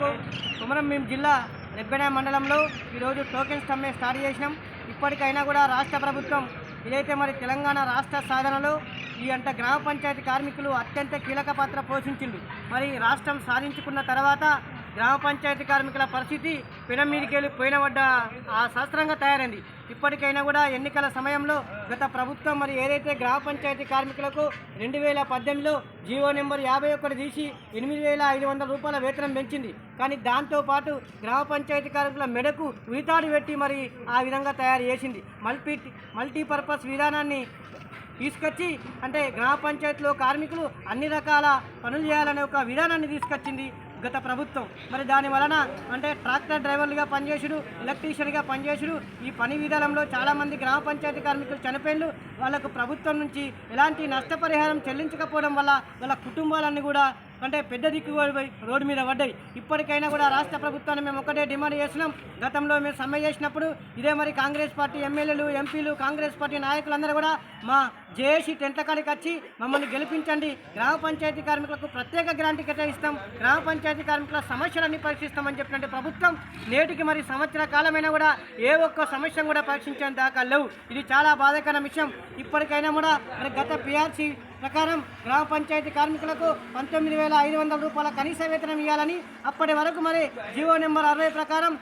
కుమరం మేము జిల్లా రెబ్బెన మండలంలో ఈరోజు టోకెన్ స్టమ్మే స్టార్ట్ చేసినాం. ఇప్పటికైనా కూడా రాష్ట్ర ప్రభుత్వం ఇదైతే మరి తెలంగాణ రాష్ట్ర సాధనలో ఈ అంట గ్రామ పంచాయతీ కార్మికులు అత్యంత కీలక పాత్ర పోషించిండు మరి రాష్ట్రం సాధించుకున్న తర్వాత గ్రామ పంచాయతీ కార్మికుల పరిస్థితి పినం మీదకి వెళ్ళి పోయిన ఆ శాస్త్రంగా తయారైంది. ఇప్పటికైనా కూడా ఎన్నికల సమయంలో గత ప్రభుత్వం మరి ఏదైతే గ్రామ పంచాయతీ కార్మికులకు రెండు వేల పద్దెనిమిదిలో జీవో నెంబర్ యాభై ఒకటి తీసి ఎనిమిది వేల ఐదు వందల రూపాయల వేతనం పెంచింది. కానీ దాంతోపాటు గ్రామ పంచాయతీ కార్మికుల మెడకు ఉరితాడు పెట్టి మరి ఆ విధంగా తయారు చేసింది. మల్టీ మల్టీపర్పస్ విధానాన్ని తీసుకొచ్చి అంటే గ్రామ పంచాయతీలో కార్మికులు అన్ని రకాల పనులు చేయాలనే ఒక విధానాన్ని తీసుకొచ్చింది. గత ప్రభుత్వం. మరి దాని వలన అంటే ట్రాక్టర్ డ్రైవర్లుగా పనిచేసుడు ఎలక్ట్రీషియన్గా పనిచేసుడు ఈ పని విధానంలో చాలామంది గ్రామ పంచాయతీ కార్మికులు చనిపోయిన వాళ్ళకు ప్రభుత్వం నుంచి ఎలాంటి నష్టపరిహారం చెల్లించకపోవడం వల్ల వాళ్ళ కుటుంబాలన్నీ కూడా అంటే పెద్ద దిక్కు రోడ్డు మీద పడ్డాయి. ఇప్పటికైనా కూడా రాష్ట్ర ప్రభుత్వాన్ని మేము ఒకటే డిమాండ్ చేస్తున్నాం. గతంలో మేము సమ్మె చేసినప్పుడు ఇదే మరి కాంగ్రెస్ పార్టీ ఎమ్మెల్యేలు ఎంపీలు కాంగ్రెస్ పార్టీ నాయకులందరూ కూడా మా జేఏసీ టెంట్ల కాడికి వచ్చి మమ్మల్ని గెలిపించండి. గ్రామ పంచాయతీ కార్మికులకు ప్రత్యేక గ్రాంట్ కేటాయిస్తాం. గ్రామ పంచాయతీ కార్మికుల సమస్యలన్నీ పరీక్షిస్తామని చెప్పినట్టు ప్రభుత్వం నేటికి మరి సంవత్సర కాలమైనా కూడా ఏ ఒక్క సమస్యను కూడా పరీక్షించే దాకా లేవు. ఇది చాలా బాధాకరమైన విషయం. ఇప్పటికైనా కూడా మరి గత పిఆర్సీ ప్రకారం గ్రామ పంచాయతీ కార్మికులకు పంతొమ్మిది వేల ఐదు వందల రూపాయల కనీస వేతనం ఇవ్వాలని అప్పటి వరకు మరి జీవో నెంబర్ అరవై ప్రకారం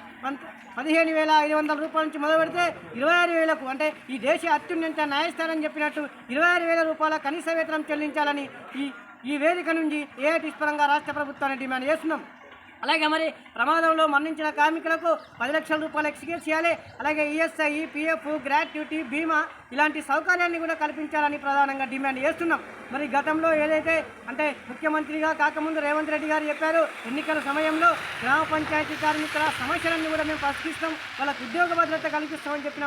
పదిహేను వేల ఐదు వందల రూపాయల నుంచి మొదలు పెడితే ఇరవై ఆరు వేలకు అంటే ఈ దేశ అత్యున్నత న్యాయస్థానం చెప్పినట్టు ఇరవై ఆరు వేల రూపాయల కనీస వేతనం చెల్లించాలని ఈ ఈ వేదిక నుంచి ఏఐటీ పరంగా రాష్ట్ర ప్రభుత్వాన్ని డిమాండ్ చేస్తున్నాం. అలాగే మరి ప్రమాదంలో మరణించిన కార్మికులకు పది లక్షల రూపాయలు ఎక్స్క్యూజ్ చేయాలి. అలాగే ఈఎస్ఐ పిఎఫ్ గ్రాట్యుటీ బీమా ఇలాంటి సౌకర్యాన్ని కూడా కల్పించాలని ప్రధానంగా డిమాండ్ చేస్తున్నాం. మరి గతంలో ఏదైతే అంటే ముఖ్యమంత్రిగా కాకముందు రేవంత్ రెడ్డి గారు చెప్పారు ఎన్నికల సమయంలో గ్రామ పంచాయతీ కార్మికుల సమస్యలన్నీ కూడా మేము పరిష్కరిస్తాం వాళ్ళకు ఉద్యోగ భద్రత కల్పిస్తామని చెప్పిన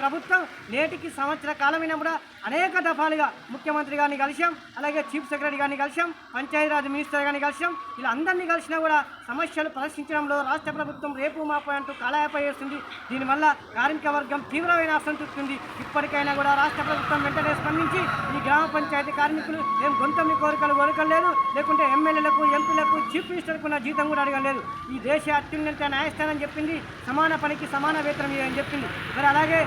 ప్రభుత్వం నేటికి సంవత్సర కాలమైన కూడా అనేక దఫాలుగా ముఖ్యమంత్రి గారిని కలిసాం అలాగే చీఫ్ సెక్రటరీ గారిని కలిసాం పంచాయతీరాజ్ మినిస్టర్ గారిని కలిసాం ఇలా అందరినీ కలిసినా కూడా సమస్యలు పరిష్కరించడంలో రాష్ట్ర ప్రభుత్వం రేపు మాపు అంటూ కాలయాప చేస్తుంది దీనివల్ల కార్మిక వర్గం తీవ్రమైన అసంతృప్తి ఉంది. ఇప్పటికైనా కూడా రాష్ట్ర ప్రభుత్వం వెంటనే స్పందించి ఈ గ్రామ పంచాయతీ కార్మికులు ఏం గొంతమి కోరికలు కోరికలేదు లేకుంటే ఎమ్మెల్యేలకు ఎంపీలకు చీఫ్ మినిస్టర్కు నా జీతం కూడా అడగలేదు. ఈ దేశ అత్యున్నత న్యాయస్థానం చెప్పింది సమాన పనికి సమాన వేతనం ఇవ్వని చెప్పింది. మరి అలాగే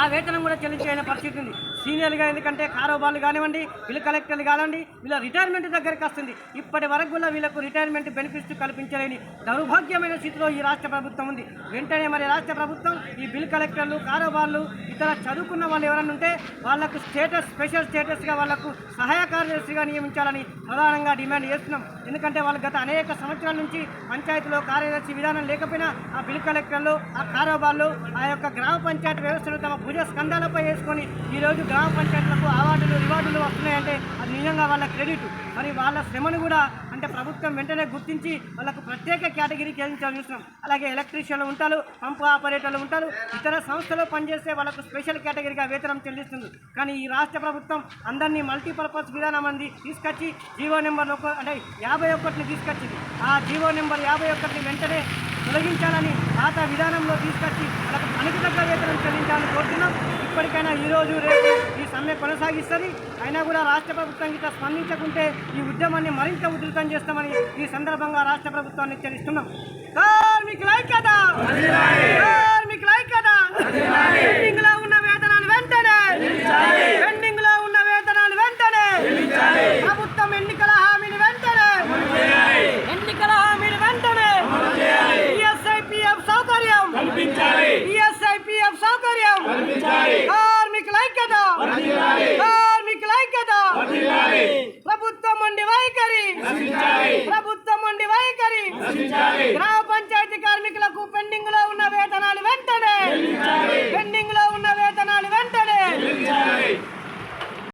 ఆ వేతనం కూడా చెల్లించే పరిస్థితి ఉంది. సీనియర్గా ఎందుకంటే కారోబార్లు కానివ్వండి వీళ్ళు కలెక్టర్లు కానివ్వండి వీళ్ళ రిటైర్మెంట్ దగ్గరికి వస్తుంది. ఇప్పటి వరకు కూడా వీళ్ళకు రిటైర్మెంట్ బెనిఫిట్స్ కల్పించలేని దౌర్భాగ్యమైన స్థితిలో ఈ రాష్ట్ర ప్రభుత్వం ఉంది. వెంటనే మరి రాష్ట్ర ప్రభుత్వం ఈ బిల్ కలెక్టర్లు కారోబార్లు ఇతర చదువుకున్న వాళ్ళు ఎవరన్నా ఉంటే వాళ్ళకు స్టేటస్ స్పెషల్ స్టేటస్గా వాళ్ళకు సహాయ కార్యదర్శిగా నియమించాలని ప్రధానంగా డిమాండ్ చేస్తున్నాం. ఎందుకంటే వాళ్ళు గత అనేక సంవత్సరాల నుంచి పంచాయతీలో కార్యదర్శి విధానం లేకపోయినా ఆ బిల్ కలెక్టర్లు ఆ కారోబార్లు ఆ యొక్క గ్రామ పంచాయతీ వ్యవస్థను తమ భుజ స్కంధాలపై వేసుకొని ఈరోజు గ్రామ పంచాయతీలకు అవార్డులు రివార్డులు వస్తున్నాయంటే అది నిజంగా వాళ్ళ క్రెడిట్. మరి వాళ్ళ శ్రమను కూడా అంటే ప్రభుత్వం వెంటనే గుర్తించి వాళ్ళకు ప్రత్యేక కేటగిరీకి అందించాలని చూస్తున్నాం. అలాగే ఎలక్ట్రీషియన్లు ఉంటారు పంపు ఆపరేటర్లు ఉంటారు ఇతర సంస్థలో పనిచేస్తే వాళ్ళకు స్పెషల్ కేటగిరీగా వేతనం చెల్లిస్తుంది. కానీ ఈ రాష్ట్ర ప్రభుత్వం అందరినీ మల్టీపర్పస్ విధానం అంది తీసుకొచ్చి జీవో నెంబర్ ఒక అంటే యాభై ఒకటిని తీసుకొచ్చింది. ఆ జీవో నెంబర్ యాభై ఒకటిని వెంటనే తొలగించాలని పాత విధానంలో తీసుకొచ్చి వాళ్ళకు పనికి తగ్గ వేతనం చెల్లించాలని కోరుతున్నాం. ఇప్పటికైనా ఈరోజు రేపు ఈ సమ్మె కొనసాగిస్తుంది. అయినా కూడా రాష్ట్ర ప్రభుత్వం గిట్ట స్పందించకుంటే ఈ ఉద్యమాన్ని మరింత ఉధృతం చేస్తామని ఈ సందర్భంగా రాష్ట్ర ప్రభుత్వాన్ని హెచ్చరిస్తున్నాం. కార్మికుల ఐక్యత! కార్మికుల ఐక్యత కార్మికుల ఐక్యత ప్రభుత్వం ఉండి వైఖరి. ప్రభుత్వం ఉండి వైఖరి. గ్రామ పంచాయతీ కార్మికులకు పెండింగ్లో ఉన్న వేతనాలు వెంటనే. పెండింగ్లో